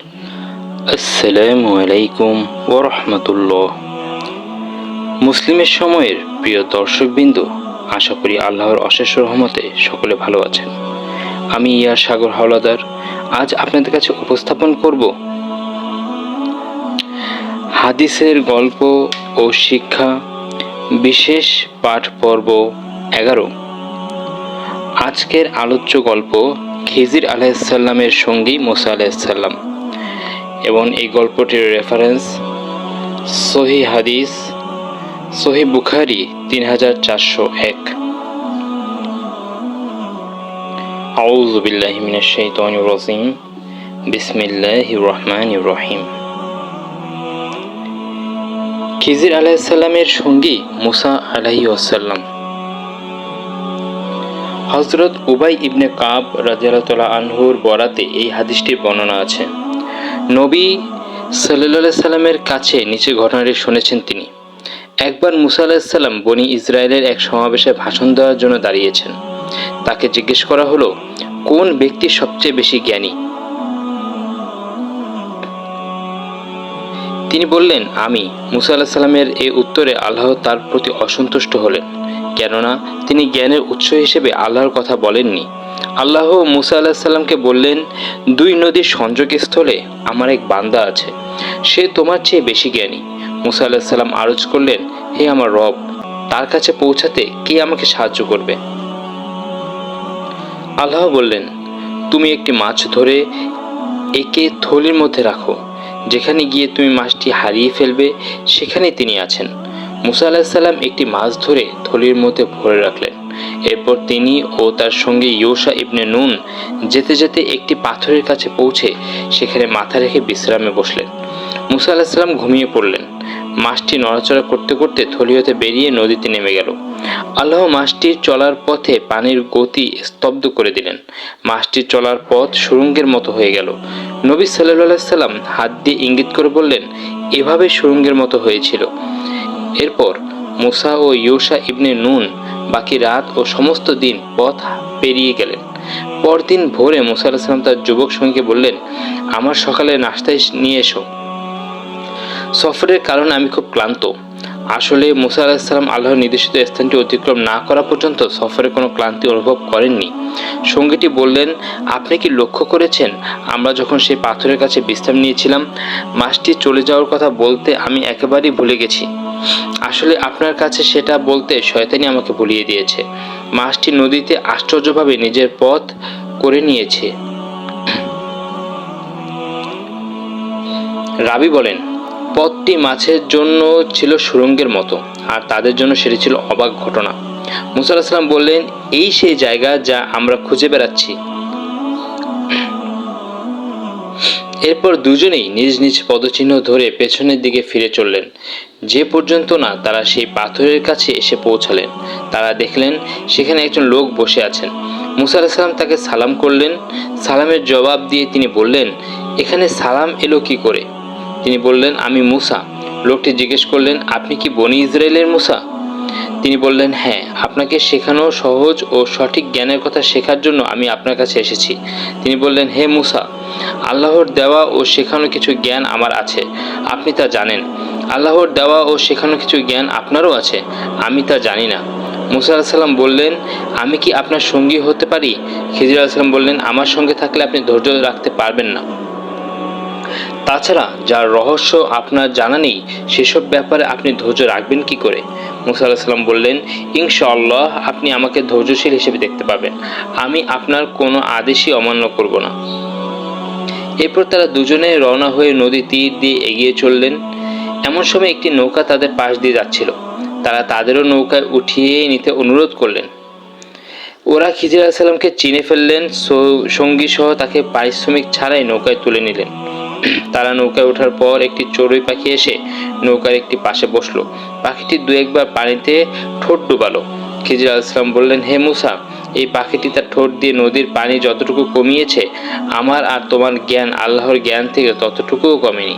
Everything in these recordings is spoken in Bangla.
আসসালামু আলাইকুম ওরহমতুল্লাহ। মুসলিমের সময়ের প্রিয় দর্শকবৃন্দ, আশা করি আল্লাহর অশেষ রহমতে সকলে ভালো আছেন। আমি ইয়ার সাগর হাওলাদার, আজ আপনাদের কাছে উপস্থাপন করব হাদিসের গল্প ও শিক্ষা, বিশেষ পাঠ পর্ব এগারো। আজকের আলোচ্য গল্প খিজির আলাইসাল্লামের সঙ্গী মোসা আলাইসাল্লাম এবং এই গল্পটির রেফারেন্স সহি হাদিস, সহি বুখারি তিন হাজার চারশো এক। আউজ বিল্লাহ মিনাশ শাইতানির রাজিম। বিসমিল্লাহির রহমানির রহিম। খিজির আলাইসাল্লামের সঙ্গী মুসা আলাহি আসাল্লাম হজরত উবাই ইবনে কাব রাজিয়াল্লাহ আনহুর বরাতে এই হাদিসটির বর্ণনা আছে। নবী সাল্লাহ সাল্লামের কাছে নিচে ঘটনাটি শুনেছেন তিনি। একবার মুসা আলাহিসাল্লাম বনি ইসরায়েলের এক সমাবেশে ভাষণ দেওয়ার জন্য দাঁড়িয়েছেন। তাকে জিজ্ঞেস করা হলো, কোন ব্যক্তি সবচেয়ে বেশি জ্ঞানী? তিনি বললেন, আমি। মুসা আল্লাহ সাল্লামের এই উত্তরে আল্লাহ তার প্রতি অসন্তুষ্ট হলেন, কেননা তিনি জ্ঞানের উৎস হিসেবে আল্লাহর কথা বলেননি। আল্লাহ মুসা আল্লাহ সাল্লামকে বললেন, দুই নদীর সংযোগস্থলে আমার এক বান্দা আছে, সে তোমার চেয়ে বেশি জ্ঞানী। মুসা আল্লাহ সাল্লাম আরজ করলেন, হে আমার রব, তার কাছে পৌঁছাতে কে আমাকে সাহায্য করবে? আল্লাহ বললেন, তুমি একটি মাছ ধরে একে থলির মধ্যে রাখো, যেখানে গিয়ে তুমি মাছটি হারিয়ে ফেলবে সেখানে তিনি আছেন। মুসা আলাহিসাল্লাম একটি মাছ ধরে থলির মধ্যে ভরে রাখলেন। এরপর তিনি ও তার সঙ্গে ইয়োসা ইবনে নুন যেতে যেতে একটি পাথরের কাছে পৌঁছে সেখানে মাথা রেখে বিশ্রামে বসলেন। মুসা আলাহিসাল্লাম ঘুমিয়ে পড়লেন। মাছটি নড়াচড়া করতে করতে থলি হতে বেরিয়ে নদীতে নেমে গেল। আল্লাহ মাছটির চলার পথে পানির গতি স্তব্ধ করে দিলেন। মাছটির চলার পথ সুরঙ্গের মতো হয়ে গেল। নবী সাল্লাহ সাল্লাম হাত দিয়ে ইঙ্গিত করে বললেন, এভাবে সুরঙ্গের মতো হয়েছিল। এরপর মুসা ও ইউসা ইবনে নুন বাকি রাত ও সমস্ত দিন পথ পেরিয়ে গেলেন। পরদিন ভোরে মুসা আলাহিসাম তার যুবক সঙ্গীকে বললেন, আমার সকালে নাস্তায় নিয়ে এসো। সফরের কারণে আমি খুব ক্লান্ত। আসলে মুসা আলাহিসাল্লাম আল্লাহর নির্দেশিত স্থানটি অতিক্রম না করা পর্যন্ত সফরে কোনো ক্লান্তি অনুভব করেননি। সঙ্গীটি বললেন, আপনি কি লক্ষ্য করেছেন? আমরা যখন সেই পাথরের কাছে বিশ্রাম নিয়েছিলাম মাসটি চলে যাওয়ার কথা বলতে আমি একেবারেই ভুলে গেছি। আসলে আপনার কাছে সেটা বলতে শয়তানি আমাকে ভুলিয়ে দিয়েছে। মাছটি নদীতে আশ্চর্যভাবে নিজের পথ করে নিয়েছে। রাবি বলেন, পথটি মাছের জন্য ছিল সুরঙ্গের মতো, আর তাদের জন্য সেটি ছিল অবাক ঘটনা। মুসা আলাহিসাল্লাম বললেন, এই সেই জায়গা যা আমরা খুঁজে বেড়াচ্ছি। এরপর দুজনেই নিজ নিজ পদচিহ্ন ধরে পেছনের দিকে ফিরে চললেন। যে পর্যন্ত না তারা সেই পাথরের কাছে এসে পৌঁছালেন, তারা দেখলেন সেখানে একজন লোক বসে আছেন। মুসা আলাহিসাল্লাম তাকে সালাম করলেন। সালামের জবাব দিয়ে তিনি বললেন, এখানে সালাম এলো কি করে? তিনি বললেন, আমি মুসা। লোকটি জিজ্ঞেস করলেন, আপনি কি বনি ইসরায়েলের মুসা? তিনি বললেন হ্যাঁ আপনাকে শেখানো সহজ ও সঠিক জ্ঞানের কথা শেখার জন্য আমি আপনার কাছে এসেছি। তিনি বললেন, হে মুসা আল্লাহর দেওয়া ও শেখানো কিছু জ্ঞান আমার আছে, আপনি তা জানেন। আল্লাহর দেওয়া ও শেখানো কিছু জ্ঞান আপনারও আছে, আমি তা জানি না। মুসা আলাহিসাল্লাম বললেন, আমি কি আপনার সঙ্গী হতে পারি? খিজির আলাহিসাল্লাম বললেন, আমার সঙ্গে থাকলে আপনি ধৈর্য রাখতে পারবেন না। তাছাড়া যার রহস্য আপনার জানা নেই, সেসব ব্যাপারে আপনি ধৈর্য রাখবেন কি করে? মুসা আলাহিসাল্লাম বললেন, ইনশাআল্লাহ আপনি আমাকে ধৈর্যশীল হিসেবে দেখতে পাবেন। আমি আপনার কোনো আদেশই অমান্য করব না। এরপর তারা দুজনে রওনা হয়ে নদী তীর দিয়ে এগিয়ে চললেন। এমন সময় একটি নৌকা তাদের পাশ দিয়ে যাচ্ছিল। তারা তাদেরও নৌকায় উঠিয়ে নিতে অনুরোধ করলেন। ওরা খিজির আলাহিসাল্লামকে চিনে ফেললেন সঙ্গী সহ তাকে পারিশ্রমিক ছাড়াই নৌকায় তুলে নিলেন। তারা নৌকায় ওঠার পর একটি চড়ুই পাখি এসে নৌকার একটি পাশে বসল। পাখিটি দু একবার পানিতে ঠোঁট ডুবালো। খিজির আলাইসলাম বললেন, হে মুসা এই পাখিটি তার ঠোঁট দিয়ে নদীর পানি যতটুকু কমিয়েছে, আমার আর তোমার জ্ঞান, আল্লাহর জ্ঞান থেকে ততটুকুও কমেনি।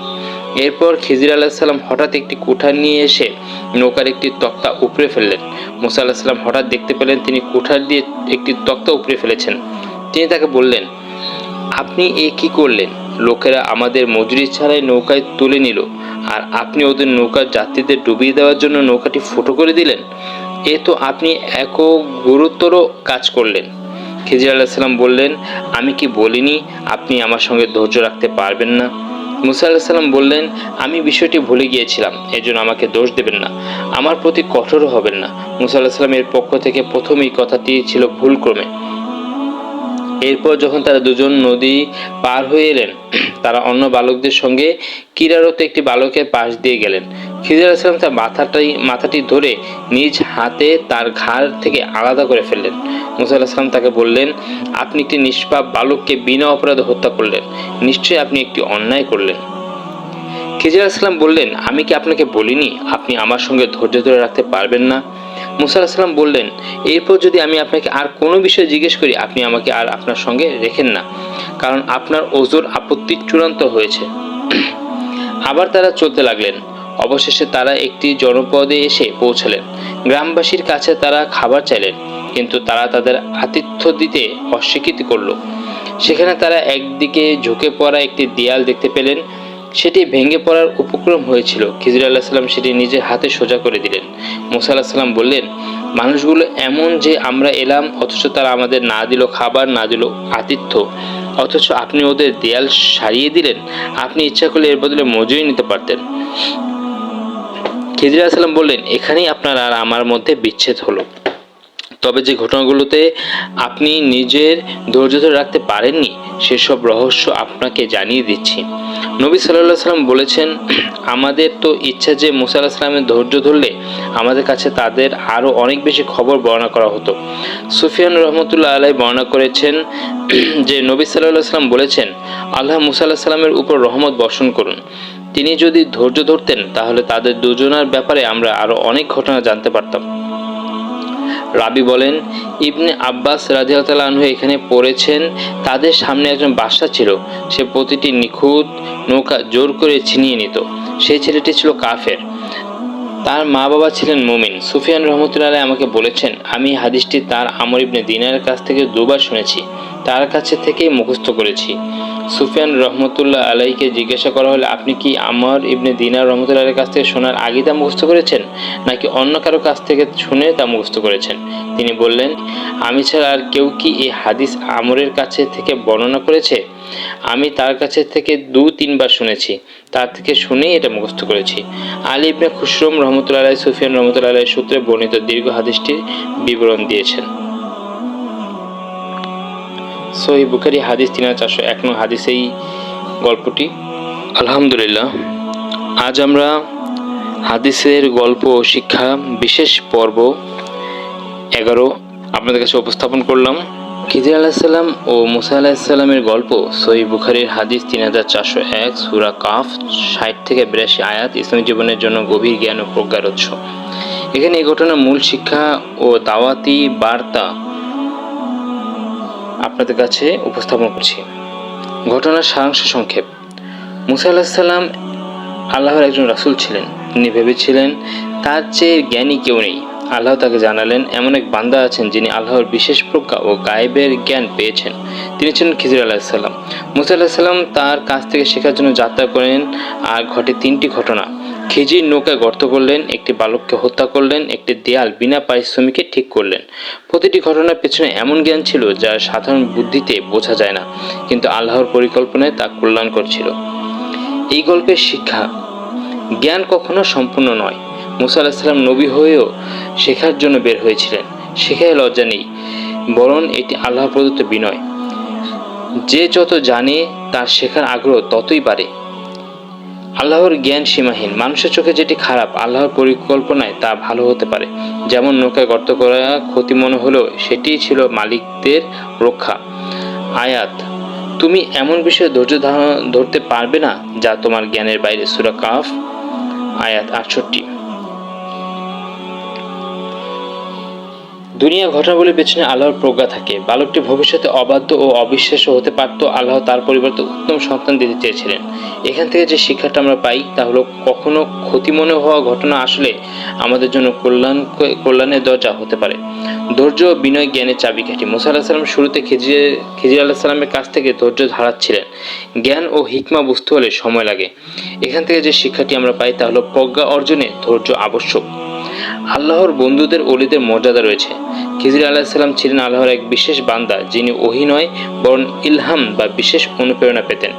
এরপর খিজির আলাহিসাল্লাম হঠাৎ একটি কুঠার নিয়ে এসে নৌকার একটি তক্তা উপড়ে ফেললেন। মুসা আলাহিসাল্লাম হঠাৎ দেখতে পেলেন তিনি কুঠার দিয়ে একটি তক্তা উপড়ে ফেলেছেন। তিনি তাকে বললেন, আপনি এ কি করলেন? লোকেরা আমাদের মজুরি ছাড়াই নৌকায় তুলে নিল, আর আপনি ওদের নৌকার যাত্রীদের ডুবিয়ে দেওয়ার জন্য নৌকাটি ফুটো করে দিলেন? এ তো আপনি এক গুরুতর কাজ করলেন। খিজির আলাহিসাল্লাম বললেন, আমি কি বলিনি আপনি আমার সঙ্গে ধৈর্য রাখতে পারবেন না? মুসা আলাহিসাল্লাম বললেন, আমি বিষয়টি ভুলে গিয়েছিলাম, এজন্য আমাকে দোষ দেবেন না। আমার প্রতি কঠোর হবেন না। মুসা আলাহিসাল্লামের পক্ষ থেকে প্রথম এই কথাটি ছিল ভুলক্রমে। এরপর যখন তারা দুজন নদী পার হয়ে এলেন, তারা অন্য বালকদের সঙ্গে কিরারত একটি বালকের পাশ দিয়ে গেলেন। খিজির আলাইসালাম তার মাথাটাই, মাথাটি ধরে নিজ হাতে তার ঘাড় থেকে আলাদা করে ফেললেন। মুসা আলাহিসাম তাকে বললেন, আপনি একটি নিষ্পাপ বালককে বিনা অপরাধে হত্যা করলেন। নিশ্চয়ই আপনি একটি অন্যায় করলেন। খিজির আসলাম বললেন, আমি কি আপনাকে বলিনি? আপনি আমার সঙ্গে ধৈর্য ধরে রাখতে পারবেন না? মুসা আলাহিসাল্লাম বললেন, এরপর যদি আমি আপনাকে আর কোনো বিষয়ে জিজ্ঞেস করি, আপনি আমাকে আর আপনার সঙ্গে রেখেন না, কারণ আপনার ওজোর আপত্তি চূড়ান্ত হয়েছে। আবার তারা চলতে লাগলেন। অবশেষে তারা একটি জনপদে এসে পৌঁছালেন। গ্রামবাসীর কাছে তারা খাবার চাইলেন, কিন্তু তারা তাদের আতিথ্য দিতে অস্বীকৃতি করল। সেখানে তারা একদিকে ঝুঁকে পড়া একটি দেয়াল দেখতে পেলেন, সেটি ভেঙে পড়ার উপক্রম হয়েছিল। খিজির আল্লাহ সাল্লাম সেটি নিজের হাতে সোজা করে দিলেন। মুসা আল্লাহ সাল্লাম বললেন, মানুষগুলো এমন যে আমরা এলাম, অথচ তারা আমাদের না দিল খাবার, না দিল আতিথ্য, অথচ আপনি ওদের দেয়াল সারিয়ে দিলেন। আপনি ইচ্ছা করলে এর বদলে মজুরি নিতে পারতেন। খিজির আলাহ বললেন, এখানেই আপনার আর আমার মধ্যে বিচ্ছেদ হলো। তবে যে ঘটনাগুলোতে আপনি নিজের ধৈর্য ধরে রাখতে পারেননি, সেসব রহস্য আপনাকে জানিয়ে দিচ্ছি। নবী সাল্লাহ সাল্লাম বলেছেন, আমাদের তো ইচ্ছা যে মুসা আল্লাহ সাল্লামের ধৈর্য ধরলে আমাদের কাছে তাদের আরও অনেক বেশি খবর বর্ণনা করা হতো। সুফিয়ান রহমতুল্লাহ আলাই বর্ণনা করেছেন যে, নবী সাল্লাহ সাল্লাম বলেছেন, আল্লাহ মুসা আল্লাহ সাল্লামের উপর রহমত বর্ষণ করুন। তিনি যদি ধৈর্য ধরতেন, তাহলে তাদের দুজনার ব্যাপারে আমরা আরও অনেক ঘটনা জানতে পারতাম। রাবি বলেন, ইবনে আব্বাস রাজিয়াল আনহু এখানে পড়েছেন, তাদের সামনে একজন বাদশা ছিল। সে প্রতিটি নিখুঁত নৌকা জোর করে ছিনিয়ে নিত। সেই ছেলেটি ছিল কাফের। তার মা বাবা ছিলেন মুমিন। সুফিয়ান রহমতুল্লাহ আমাকে বলেছেন, আমি হাদিসটি তার আমর ইবনে দিনারের কাছ থেকে দুবার শুনেছি। তার কাছে থেকেই মুখস্থ করেছি। সুফিয়ান রহমতুল্লাহ আলাইকে জিজ্ঞাসা করা হলে, আপনি কি আমর ইবনে দিনার রহমতুল্লাহ আলাইয়ের কাছ থেকে শোনার আগে তা মুখস্থ করেছেন, নাকি অন্য কারও কাছ থেকে শুনে তা মুখস্থ করেছেন? তিনি বললেন, আমি ছাড়া আর কেউ কি এই হাদিস আমরের কাছে থেকে বর্ণনা করেছে? আমি তার কাছে থেকে দু, তিনবার শুনেছি, তার থেকে শুনেই এটা মুখস্থ করেছি। আলী ইবনে খুশরম রহমতুল্লাহ আলাই সুফিয়ান রহমতুল্লাহ সূত্রে বর্ণিত দীর্ঘ হাদিসটির বিবরণ দিয়েছেন। সহি বুখারি হাদিস তিন হাজার চারশো এক নং হাদিস এই গল্পটি। আলহামদুলিল্লাহ, আজ আমরা হাদিসের গল্প শিক্ষা বিশেষ পর্ব এগারো আপনাদের কাছে উপস্থাপন করলাম। খিজির আলাহিসাল্লাম ও মুসা আলাহিসাল্লামের গল্প সহি বুখারির হাদিস তিন হাজার চারশো এক, সুরা কাফ, ষাট থেকে বিরাশি আয়াত, ইসলামী জীবনের জন্য গভীর জ্ঞান ও প্রজ্ঞার উৎস। এখানে এই ঘটনার মূল শিক্ষা ও দাওয়াতি বার্তা আপনাদের কাছে উপস্থাপন করছি। ঘটনার সারাংশ সংক্ষেপ। মুসা আলাহিসাল্লাম আল্লাহর একজন রাসূল ছিলেন। তিনি ভেবেছিলেন, তার চেয়ে জ্ঞানী কেউ নেই। আল্লাহ তাকে জানালেন, এমন এক বান্দা আছেন যিনি আল্লাহর বিশেষ প্রজ্ঞা ও গায়েবের জ্ঞান পেয়েছেন। তিনি ছিলেন খিজির আলাহিসাল্লাম মুসা আলাহিসাল্লাম তার কাছ থেকে শেখার জন্য যাত্রা করেন, আর ঘটে তিনটি ঘটনা। খিজির নৌকায় গর্ত করলেন, একটি বালককে হত্যা করলেন, একটি দেয়াল বিনা পারিশ্রমিকে ঠিক করলেন। প্রতিটি ঘটনার পেছনে এমন জ্ঞান ছিল যা সাধারণ বুদ্ধিতে বোঝা যায় না, কিন্তু আল্লাহর পরিকল্পনায় তা কল্যাণকর ছিল। এই গল্পের শিক্ষা, জ্ঞান কখনো সম্পূর্ণ নয়। মুসা আলাহিসাল্লাম নবী হয়েও শেখার জন্য বের হয়েছিলেন। শেখায় লজ্জা নেই, বরং এটি আল্লাহ প্রদত্ত বিনয়। যে যত জানে, তার শেখার আগ্রহ ততই বাড়ে। আল্লাহর জ্ঞান সীমাহীন। মানুষের চোখে যেটি খারাপ, আল্লাহর পরিকল্পনায় তা ভালো হতে পারে। যেমন নৌকায় গর্ত করা ক্ষতি মনে হলেও সেটিই ছিল মালিকদের রক্ষা। আয়াত, তুমি এমন বিষয়ে ধৈর্য ধরতে পারবে না যা তোমার জ্ঞানের বাইরে। সুরা কাফ, আয়াত আটষট্টি। দুনিয়া ঘটনাবলীর পেছনে আল্লাহর প্রজ্ঞা থাকে। বালকটি ভবিষ্যতে অবাধ্য ও অবিশ্বাস্য হতে পারত। আল্লাহ তার পরিবর্তে উত্তম সন্তান দিতে চেয়েছিলেন। এখান থেকে যে শিক্ষাটা আমরা পাই, তা হলো কখনো ক্ষতি মনে হওয়া ঘটনা আসলে আমাদের জন্য কল্যাণ, কল্যাণের দরজা হতে পারে। ধৈর্য বিনয় জ্ঞানের চাবিকাঠি। মুসা আল্লাহ সাল্লাম শুরুতে খিজির খিজির আল্লাহ সাল্লামের কাছ থেকে ধৈর্য হারাচ্ছিলেন। জ্ঞান ও হিকমা বুঝতে হলে সময় লাগে। এখান থেকে যে শিক্ষাটি আমরা পাই, তা হলো প্রজ্ঞা অর্জনে ধৈর্য আবশ্যক। আল্লাহর বন্ধুদের অলিদের মর্যাদা রয়েছে। খিজির আলাহিসাল্লাম ছিলেন আল্লাহর এক বিশেষ বান্দা, যিনি ওহি নয় বরং ইলহাম বা বিশেষ অনুপ্রেরণা পেতেন।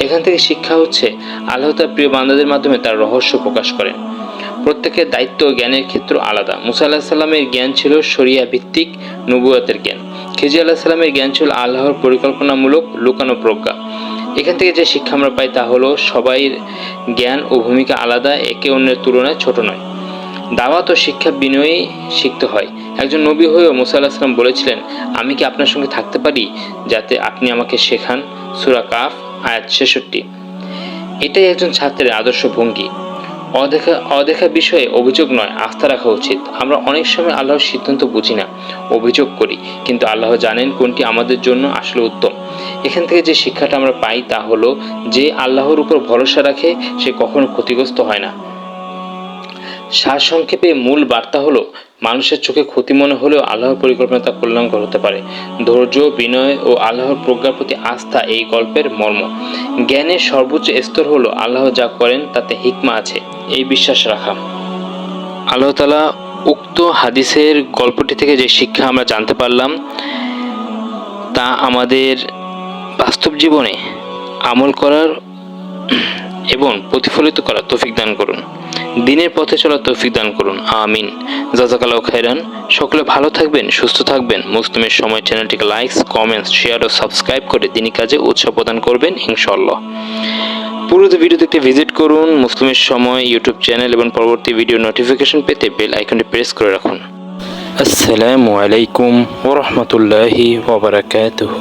এখান থেকে শিক্ষা হচ্ছে, আল্লাহ তার প্রিয় বান্দাদের মাধ্যমে তার রহস্য প্রকাশ করেন। প্রত্যেকের দায়িত্ব ও জ্ঞানের ক্ষেত্র আলাদা। মুসা আল্লাহ সাল্লামের জ্ঞান ছিল শরিয়া ভিত্তিক নবুয়াতের জ্ঞান। খিজি আল্লাহ সাল্লামের জ্ঞান ছিল আল্লাহর পরিকল্পনামূলক লুকানো প্রজ্ঞা। এখান থেকে যে শিক্ষা আমরা পাই তা হলো, সবাইয়ের জ্ঞান ও ভূমিকা আলাদা, একে অন্যের তুলনায় ছোট নয়। দাওয়াত ও শিক্ষা বিনয়ী শিখতে হয়। একজন নবী হয়েও মুসা আল্লাহ সাল্লাম বলেছিলেন, আমি কি আপনার সঙ্গে থাকতে পারি যাতে আপনি আমাকে শেখান? সুরা কাফ, আয়াত ছেষট্টি। এটাই একজন ছাত্রের আদর্শ ভঙ্গি। অদেখা অদেখা বিষয়ে অভিযোগ নয়, আস্থা রাখা উচিত। আমরা অনেক সময় আল্লাহর সিদ্ধান্ত বুঝি না, অভিযোগ করি, কিন্তু আল্লাহ জানেন কোনটি আমাদের জন্য আসলে উত্তম। এখান থেকে যে শিক্ষাটা আমরা পাই তা হলো, যে আল্লাহর উপর ভরসা রাখে, সে কখনো ক্ষতিগ্রস্ত হয় না। সারসংক্ষেপে মূল বার্তা হলো, মানুষের চোখে ক্ষতি মনে হলেও আল্লাহর পরিকল্পনা তা কল্যাণকর হতে পারে। ধৈর্য, বিনয় ও আল্লাহর প্রজ্ঞার প্রতি আস্থা এই গল্পের মর্ম। জ্ঞানের সর্বোচ্চ স্তর হলো আল্লাহ যা করেন তাতে হিকমা আছে। এই বিশ্বাস রাখা। আল্লাহ তালা উক্ত হাদিসের গল্পটি থেকে যে শিক্ষা আমরা জানতে পারলাম, তা আমাদের বাস্তব জীবনে আমল করার এবং প্রতিফলিত করার তৌফিক দান করুন। দিনের পথে চলার তৌফিক দান করুন। আমিন। জাজাকালাও খাইরান সকলে ভালো থাকবেন, সুস্থ থাকবেন। মুসলিমের সময় চ্যানেলটিকে লাইকস কমেন্টস শেয়ার ও সাবস্ক্রাইব করে দিনই কাজে উৎসাহ প্রদান করবেন ইনশাল্লাহ পুরো ভিডিও দেখতে ভিজিট করুন। মুসলিমের সময় ইউটিউব চ্যানেল এবং পরবর্তী ভিডিও নোটিফিকেশন পেতে বেল আইকনটি প্রেস করে রাখুন। আসসালামু আলাইকুম ওরহমতুল্লাহি ওবরাকাতুহ